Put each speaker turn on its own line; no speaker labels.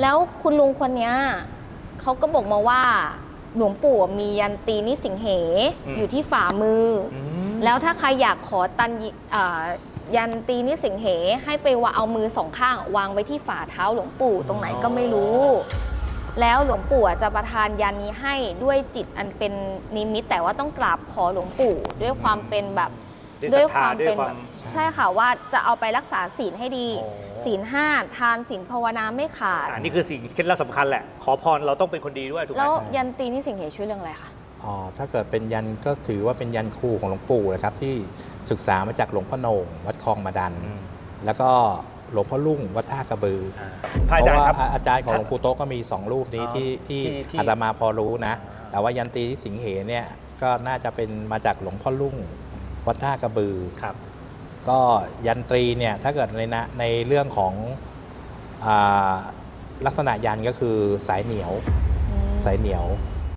แล้วคุณลุงคนเนี้ยเขาก็บอกมาว่า หลวงปู่มียันตีนิสิงเห
อืม
อยู่ที่ฝ่ามืออ
อืม
แล้วถ้าใครอยากขอตันยิอ่ายันตีนิสิงเหให้ไปวางเอามือสองข้าง วางไว้ที่ฝ่าเท้าหลวงปู่ตรงไหนก็ไม่รู้ แล้วหลวงปู่อะจะประทานยันนี้ให้ด้วยจิตอันเป็นนิมิตแต่ว่าต้องกราบขอหลวงปู่ ด้วยความเป็นแบบ
ด้วยศรัทธาด้วย
แบ
ความ
บใช่ค่ะว่าจะเอาไปรักษาศีลให้ดี
โอ้
ศีลห้าทานศีลภาวนาไม่ขาด
อันนี้คือสิ่งเคล็ดลับสำคัญแหละ ขอพรเราต้องเป็นคนดีด้วยถูกไหม
แล้วยันตีนิสิงเหช่วยเรื่องอะไรคะ
อ๋อถ้าเกิดเป็นยันก็ถือว่าเป็นยันครูของหลวงปู่นะครับ ที่ศึกษามาจากหลวงพ่อโหนงวัดคลองมาดัน
อืม
แล้วก็หลวงพ่อลุ่งวัดท่ากระบือ
อ่าพระอาจารย์ครับ
เพะว่อาจารย์ของหลวงปู่โต๊ะก็มี2รูปนี้
อ๋อ
ที่ที่
ที่ที่
อาตมาพอรู้นะ แต่ว่ายันตีที่สิงเหเนี่ยก็น่าจะเป็นมาจากหลวงพ่อลุ่ง วัดท่ากระบือ
ครับ
ก็ยันตรีเนี่ยถ้าเกิดในนะในเรื่องของอาลักษณะยันก็คือสายเหนียวสายเหนียว